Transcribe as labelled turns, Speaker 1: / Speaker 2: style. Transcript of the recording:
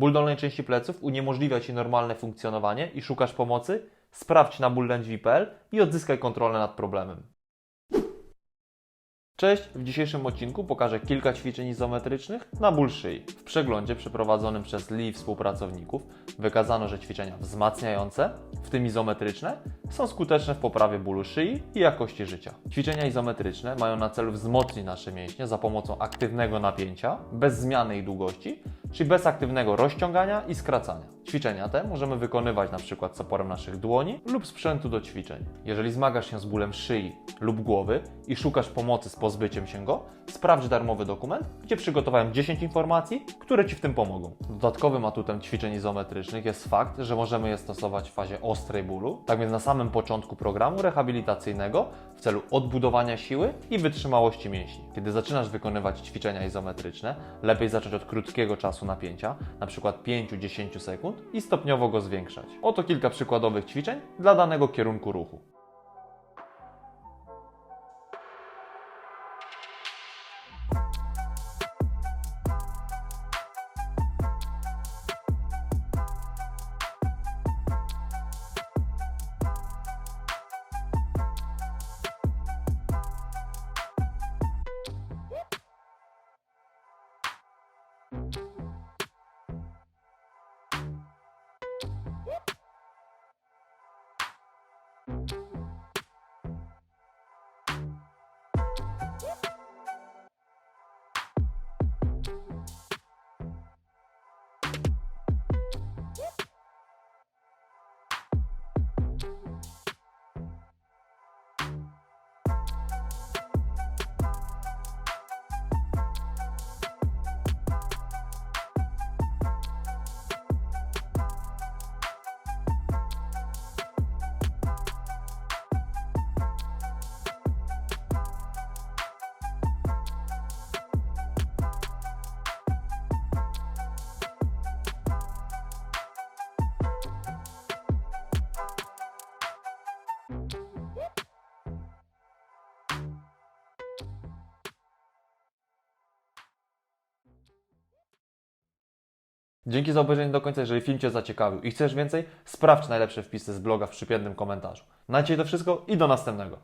Speaker 1: Ból dolnej części pleców uniemożliwia Ci normalne funkcjonowanie i szukasz pomocy? Sprawdź na bóllędźwi.pl i odzyskaj kontrolę nad problemem. Cześć! W dzisiejszym odcinku pokażę kilka ćwiczeń izometrycznych na ból szyi. W przeglądzie przeprowadzonym przez Lee współpracowników wykazano, że ćwiczenia wzmacniające, w tym izometryczne, są skuteczne w poprawie bólu szyi i jakości życia. Ćwiczenia izometryczne mają na celu wzmocnić nasze mięśnie za pomocą aktywnego napięcia, bez zmiany ich długości, czyli bez aktywnego rozciągania i skracania. Ćwiczenia te możemy wykonywać np. z oporem naszych dłoni lub sprzętu do ćwiczeń. Jeżeli zmagasz się z bólem szyi lub głowy i szukasz pomocy z pozbyciem się go, sprawdź darmowy dokument, gdzie przygotowałem 10 informacji, które Ci w tym pomogą. Dodatkowym atutem ćwiczeń izometrycznych jest fakt, że możemy je stosować w fazie ostrej bólu, tak więc na samym początku programu rehabilitacyjnego w celu odbudowania siły i wytrzymałości mięśni. Kiedy zaczynasz wykonywać ćwiczenia izometryczne, lepiej zacząć od krótkiego czasu napięcia, np. 5-10 sekund i stopniowo go zwiększać. Oto kilka przykładowych ćwiczeń dla danego kierunku ruchu. Thank you. Dzięki za obejrzenie do końca. Jeżeli film Cię zaciekawił i chcesz więcej, sprawdź najlepsze wpisy z bloga w przypiętym komentarzu. Na dzisiaj to wszystko i do następnego.